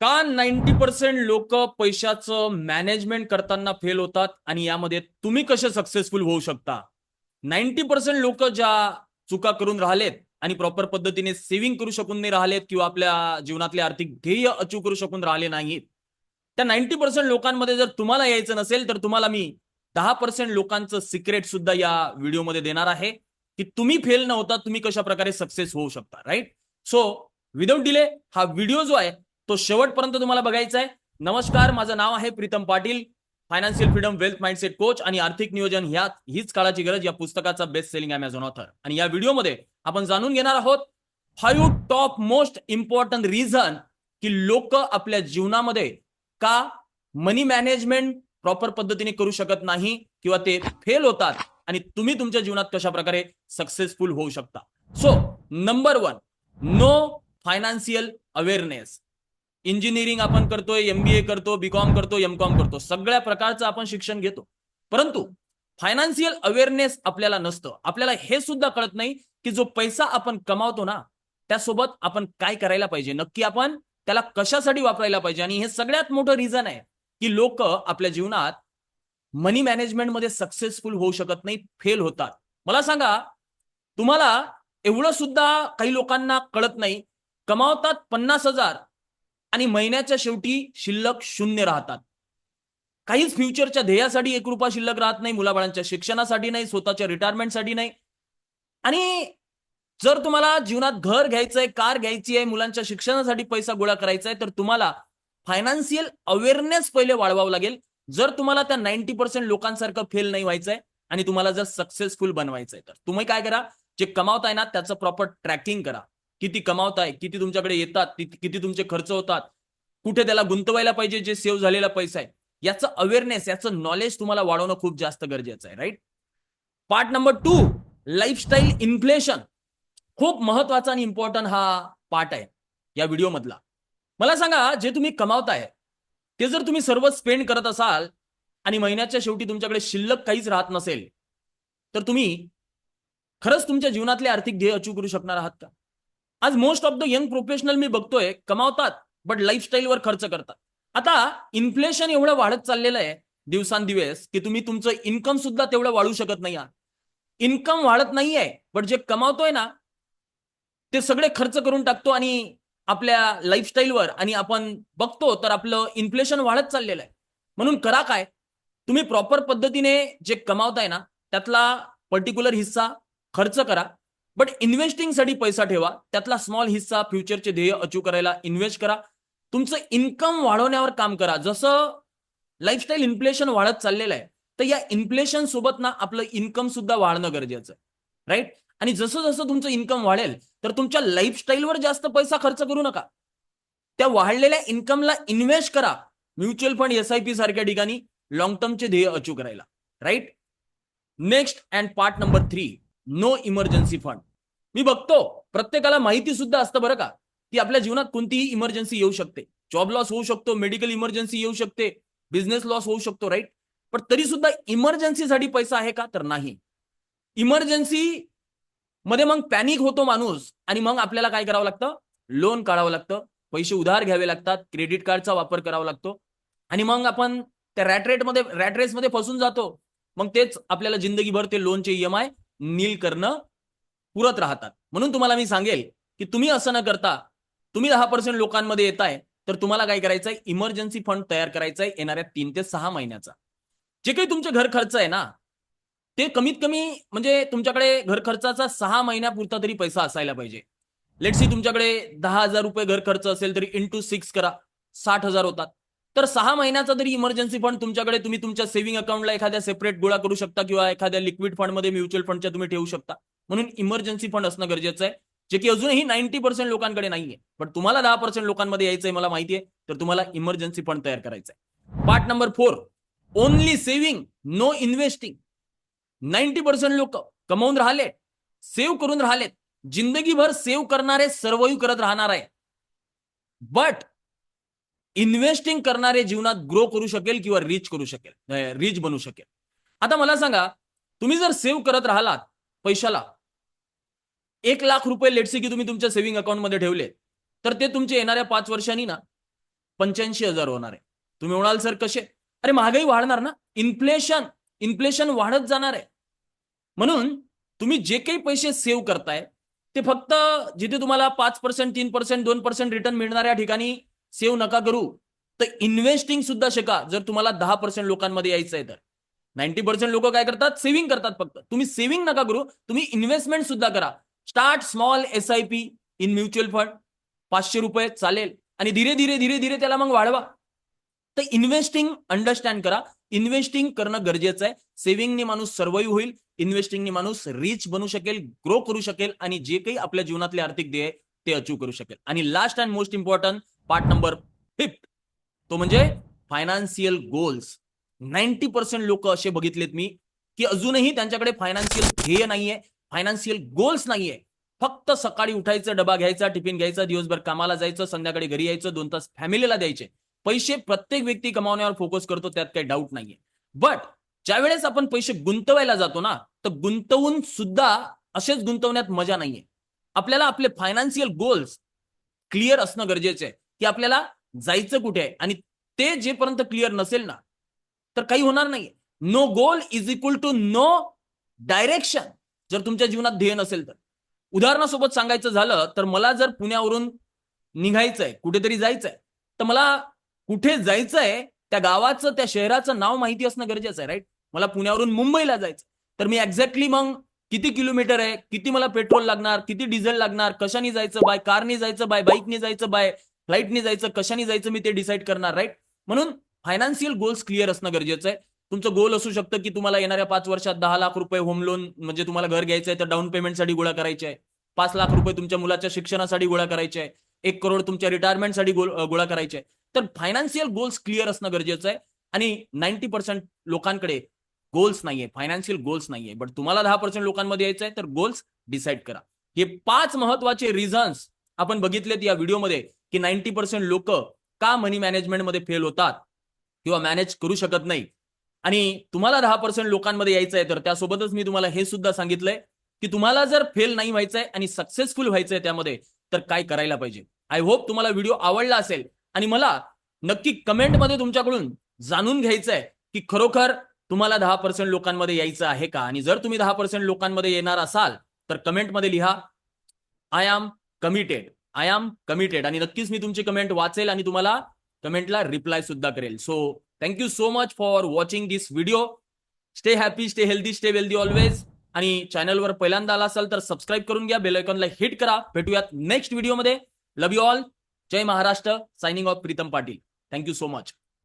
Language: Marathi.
का नाईन्टी पर्सेंट लोक पैशाचं मॅनेजमेंट करताना फेल होतात आणि यामध्ये तुम्ही कसे सक्सेसफुल होऊ शकता? नाईन्टी पर्सेंट लोक ज्या चुका करून राहिलेत आणि प्रॉपर पद्धतीने सेव्हिंग करू शकून नाही राहिलेत किंवा आपल्या जीवनातले आर्थिक ध्येय अचूक करू शकून राहिले नाहीत त्या नाईन्टी पर्सेंट लोकांमध्ये जर तुम्हाला यायचं नसेल तर तुम्हाला मी दहा पर्सेंट लोकांचं सिक्रेट सुद्धा या व्हिडिओमध्ये देणार आहे की तुम्ही फेल न होता तुम्ही कशा प्रकारे सक्सेस होऊ शकता राईट? सो विदाऊट डिले हा व्हिडिओ जो आहे तो शेवटपर्यंत तुम्हाला बघायचा आहे नमस्कार माझं नाव आहे Pritam Patil financial freedom wealth mindset coach आणि आर्थिक नियोजन ह्या हीच काळाची गरज या पुस्तकाचा बेस्ट सेलिंग अमेझॉन ऑथर आणि या व्हिडिओमध्ये आपण जाणून घेणार आहोत five top most important reason की लोक आपल्या जीवनामध्ये का मनी मॅनेजमेंट प्रॉपर पद्धतीने करू शकत नाही किंवा ते फेल होतात आणि तुम्ही तुमच्या जीवनात कशा प्रकारे सक्सेसफुल होऊ शकता. So number one no financial awareness engineering आपण करतोय एमबीए करतो बीकॉम करतो एमकॉम करतो. सगळ्या प्रकारचं आपण शिक्षण घेतो. परंतु फायनान्शियल अवेअरनेस आपल्याला नसतं. आपल्याला हे सुद्धा कळत नाही की जो पैसा आपण कमावतो ना त्यासोबत आपण काय करायला पाहिजे? नक्की आपण त्याला कशासाठी वापरायला पाहिजे? आणि हे सगळ्यात मोठं रिझन आहे की लोक आपल्या जीवनात मनी मॅनेजमेंटमध्ये सक्सेसफुल होऊ शकत नाही फेल होतात. मला सांगा तुम्हाला एवढं सुद्धा काही लोकांना कळत नाही. कमावतात पन्नास हजार आणि महिन्याच्या शेवटी शिल्लक शून्य राहतात. काहीच फ्युचरच्या ध्येयासाठी एक रुपया शिल्लक राहत नाही मुलाबाळांच्या शिक्षणासाठी नाही स्वतःच्या रिटायरमेंटसाठी नाही. आणि जर तुम्हाला जीवनात घर घ्यायचंय कार घ्यायची आहे मुलांच्या शिक्षणासाठी पैसा गोळा करायचा आहे तर तुम्हाला फायनान्शियल अवेअरनेस पहिले वाढवावं लागेल. जर तुम्हाला त्या नाईन्टी पर्सेंट लोकांसारखं फेल नाही व्हायचंय आणि तुम्हाला जर सक्सेसफुल बनवायचंय तर तुम्ही काय करा जे कमावताय ना त्याचं प्रॉपर ट्रॅकिंग करा. किती कमावताय किती तुमच्याकडे येतात किती तुमचे खर्च होतात कुठे त्याला गुंतवायला पाहिजे जे सेव्ह झालेला पैसा आहे याचं अवेअरनेस याचं नॉलेज तुम्हाला वाढवणं खूप जास्त गरजेचं आहे right part number two lifestyle inflation खूप महत्त्वाचा आणि इम्पॉर्टंट हा पार्ट आहे या व्हिडिओमधला मला सांगा जे तुम्ही कमावताय ते जर तुम्ही सर्व स्पेंड करत असाल आणि महिन्याच्या शेवटी तुमच्याकडे शिल्लक काहीच राहत नसेल तर तुम्ही खरंच तुमच्या जीवनातले आर्थिक ध्येय अचीव करू शकणार आहात का? आज most of the young professional मी बघतोय कमावतात बट लाईफस्टाईलवर खर्च करतात. आता इन्फ्लेशन एवढं वाढत चाललेलं आहे दिवसांदिवस की तुम्ही तुमचं इन्कम सुद्धा तेवढं वाढू शकत नाही आहात. इन्कम वाढत नाहीये बट जे कमावतोय ना ते सगळे खर्च करून टाकतो आणि आपल्या लाईफस्टाईलवर आणि आपण बघतो तर आपलं इन्फ्लेशन वाढत चाललेलं आहे. म्हणून करा काय? तुम्ही प्रॉपर पद्धतीने जे कमावताय ना त्यातला पर्टिक्युलर हिस्सा खर्च करा. बट इन्व्हेस्टिंगसाठी पैसा ठेवा. त्यातला स्मॉल हिस्सा फ्युचरचे ध्येय अचीव करायला इन्व्हेस्ट करा. तुमचं इन्कम वाढवण्यावर काम करा. जसं लाईफस्टाईल इन्फ्लेशन वाढत चाललेलं आहे तर या इन्फ्लेशन सोबत ना आपलं इन्कम सुद्धा वाढणं गरजेचं आहे. राईट आणि जसं जसं तुमचं इन्कम वाढेल तर तुमच्या लाईफस्टाईलवर जास्त पैसा खर्च करू नका. त्या वाढलेल्या इन्कमला इन्व्हेस्ट करा. Mutual fund S I P सारख्या ठिकाणी लॉंग टर्मचे ध्येय अचीव करायला right next and part number three no emergency fund मी बघतो. प्रत्येकाला माहिती सुद्धा असतं बरं का की आपल्या जीवनात कोणतीही इमर्जन्सी येऊ शकते. जॉब लॉस होऊ शकतो मेडिकल इमर्जन्सी येऊ शकते बिझनेस लॉस होऊ शकतो राईट पण तरी सुद्धा इमर्जन्सीसाठी पैसा आहे का? तर नाही. इमर्जन्सी मध्ये मग पॅनिक होतो माणूस आणि मग आपल्याला काय करावं लागतं? लोन काढावं लागतं. पैसे उधार घ्यावे लागतात. क्रेडिट कार्डचा वापर करावा लागतो. आणि मग आपण त्या रॅट रेटमध्ये रॅट फसून जातो. मग तेच आपल्याला जिंदगीभर ते लोनचे ईएमआय नील करणं पुरत राहतात. म्हणून तुम्हाला मी सांगेल की तुम्ही असं न करता तुम्ही दहा पर्सेंट लोकांमध्ये येत आहे तर तुम्हाला काय करायचं आहे इमर्जन्सी फंड तयार करायचा आहे येणाऱ्या तीन ते सहा महिन्याचा. जे काही तुमचे घर खर्च आहे ना ते कमीत कमी म्हणजे तुमच्याकडे घर खर्चाचा सहा महिन्यापुरता तरी पैसा असायला पाहिजे. लेट्सी तुमच्याकडे दहा हजार रुपये घर खर्च असेल तरी इंटू सिक्स करा साठ हजार होतात. तर सहा महिन्याचा तरी इमर्जन्सी फंड तुमच्याकडे तुम्ही तुमच्या सेव्हिंग अकाउंटला एखाद्या सेपरेट गोळा करू शकता किंवा एखाद्या लिक्विड फंडमध्ये म्युच्युअल फंडच्या तुम्ही ठेवू शकता. म्हणून इमर्जन्सी फंड असणं गरजेचं आहे. जे की अजूनही नाईन्टी पर्सेंट लोकांकडे नाहीये. पण तुम्हाला दहा पर्सेंट लोकांमध्ये यायचंय मला माहिती आहे. तर तुम्हाला इमर्जन्सी फंड तयार करायचा आहे part number four only saving no investing ninety percent लोक कमवून राहिले सेव्ह करून राहिलेत. जिंदगीभर सेव्ह करणारे सर्वैव करत राहणार आहे बट इन्व्हेस्टिंग करणारे जीवनात ग्रो करू शकेल किंवा रिच करू शकेल रिच बनू शकेल. आता मला सांगा तुम्ही जर सेव्ह करत राहिलात पैशाला एक लाख रुपये लेटसे की तुम्ही तुमच्या सेव्हिंग अकाउंटमध्ये ठेवले तर ते तुमचे येणाऱ्या पाच वर्षांनी ना पंच्याऐंशी हजार होणार आहे. तुम्ही म्हणाल सर कसे? अरे महागाई वाढणार ना. इन्फ्लेशन इन्फ्लेशन वाढत जाणार आहे. म्हणून तुम्ही जे काही पैसे सेव्ह करताय ते फक्त जिथे तुम्हाला पाच पर्सेंट तीन पर्सेंट दोन पर्सेंट रिटर्न मिळणाऱ्या ठिकाणी सेव्ह नका करू. तर इन्व्हेस्टिंग सुद्धा शिका जर तुम्हाला दहा पर्सेंट लोकांमध्ये यायचं आहे तर. नाईन्टी पर्सेंट लोक काय करतात? सेव्हिंग करतात फक्त. तुम्ही सेव्हिंग नका करू तुम्ही इन्व्हेस्टमेंट सुद्धा करा. Start small S I P in mutual fund पाचशे रुपये चालेल. आणि धीरे धीरे धीरे धीरे त्याला मग वाढवा. तर इन्व्हेस्टिंग अंडरस्टँड करा. इन्व्हेस्टिंग करणं गरजेचं आहे. सेव्हिंगनी माणूस सर्वाईव्ह होईल. इन्व्हेस्टिंगनी माणूस रिच बनू शकेल ग्रो करू शकेल आणि जे काही आपल्या जीवनातले आर्थिक ध्येय ते अचीव करू शकेल. आणि last and most important part number fifth तो म्हणजे फायनान्शियल गोल्स नाईन्टी पर्सेंट लोक असे बघितलेत मी की अजूनही त्यांच्याकडे फायनान्शियल ध्येय नाहीये. फायनान्शियल गोल्स नाहीये. फक्त सकाळी उठायचं डबा घ्यायचा टिफिन घ्यायचा दिवसभर कामाला जायचं संध्याकाळी घरी यायचं दोन तास फॅमिलीला द्यायचे. पैसे प्रत्येक व्यक्ती कमावण्यावर फोकस करतो त्यात काही डाऊट नाहीये. बट ज्यावेळेस आपण पैसे गुंतवायला जातो ना तर गुंतवून सुद्धा असेच गुंतवण्यात मजा नाहीये. आपल्याला आपले फायनान्शियल गोल्स क्लिअर असणं गरजेचं आहे. की आपल्याला जायचं कुठे आहे? आणि ते जेपर्यंत क्लिअर नसेल ना तर काही होणार नाहीये. No goal is equal to no direction जर तुमच्या जीवनात ध्येय नसेल तर. उदाहरणासोबत सांगायचं झालं तर मला जर पुण्यावरून निघायचंय कुठेतरी जायचंय तर मला कुठे जायचंय त्या गावाचं त्या शहराचं नाव माहिती असणं गरजेचं आहे राईट मला पुण्यावरून मुंबईला जायचं तर मी एक्झॅक्टली मग किती किलोमीटर आहे किती मला पेट्रोल लागणार किती डिझेल लागणार कशाने जायचं बाय कारने जायचं बाय बाईकने जायचं बाय फ्लाईटने जायचं कशाने जायचं मी ते डिसाईड करणार राईट म्हणून फायनान्शियल गोल्स क्लिअर असणं गरजेचं आहे. तुमचं गोल असू शकतं की तुम्हाला येणाऱ्या पाच वर्षात दहा लाख रुपये होम लोन म्हणजे तुम्हाला घर घ्यायचं आहे तर डाऊन पेमेंटसाठी गोळा करायचे आहे. पाच लाख रुपये तुमच्या मुलाच्या शिक्षणासाठी गोळा करायचे आहे. एक करोड तुमच्या रिटायरमेंटसाठी गोळा करायचे आहे. तर फायनान्शियल गोल्स क्लिअर असणं गरजेचं आहे. आणि नाईन्टी पर्सेंट लोकांकडे गोल्स नाहीये फायनान्शियल गोल्स नाहीये. बट तुम्हाला दहा पर्सेंट लोकांमध्ये यायचं आहे तर गोल्स डिसाईड करा. हे पाच महत्त्वाचे रिझन्स आपण बघितलेत या व्हिडिओमध्ये की नाईन्टी पर्सेंट लोक का मनी मॅनेजमेंटमध्ये फेल होतात? किंवा मॅनेज करू शकत नाही? आणि तुम्हाला दहा पर्सेंट लोकांमध्ये यायचं आहे तर त्यासोबतच मी तुम्हाला हे सुद्धा सांगितलंय की तुम्हाला जर फेल नाही व्हायचंय आणि सक्सेसफुल व्हायचंय त्यामध्ये तर काय करायला पाहिजे? आय होप तुम्हाला व्हिडिओ आवडला असेल. आणि मला नक्की कमेंटमध्ये तुमच्याकडून जाणून घ्यायचंय की खरोखर तुम्हाला दहा पर्सेंट लोकांमध्ये यायचं आहे का? आणि जर तुम्ही दहा पर्सेंट लोकांमध्ये येणार असाल तर कमेंटमध्ये लिहा I am committed I am committed आणि नक्कीच मी तुमची कमेंट वाचेल आणि तुम्हाला कमेंटला रिप्लाय सुद्धा करेल. So thank you so much for watching this video stay happy stay healthy stay wealthy always आणि चॅनलवर पहिल्यांदा आला असाल तर सबस्क्राईब करून घ्या बेलायकॉनला हिट करा. भेटूयात नेक्स्ट व्हिडिओमध्ये love you all Jai Maharashtra. Signing off Pritam Patil. Thank you so much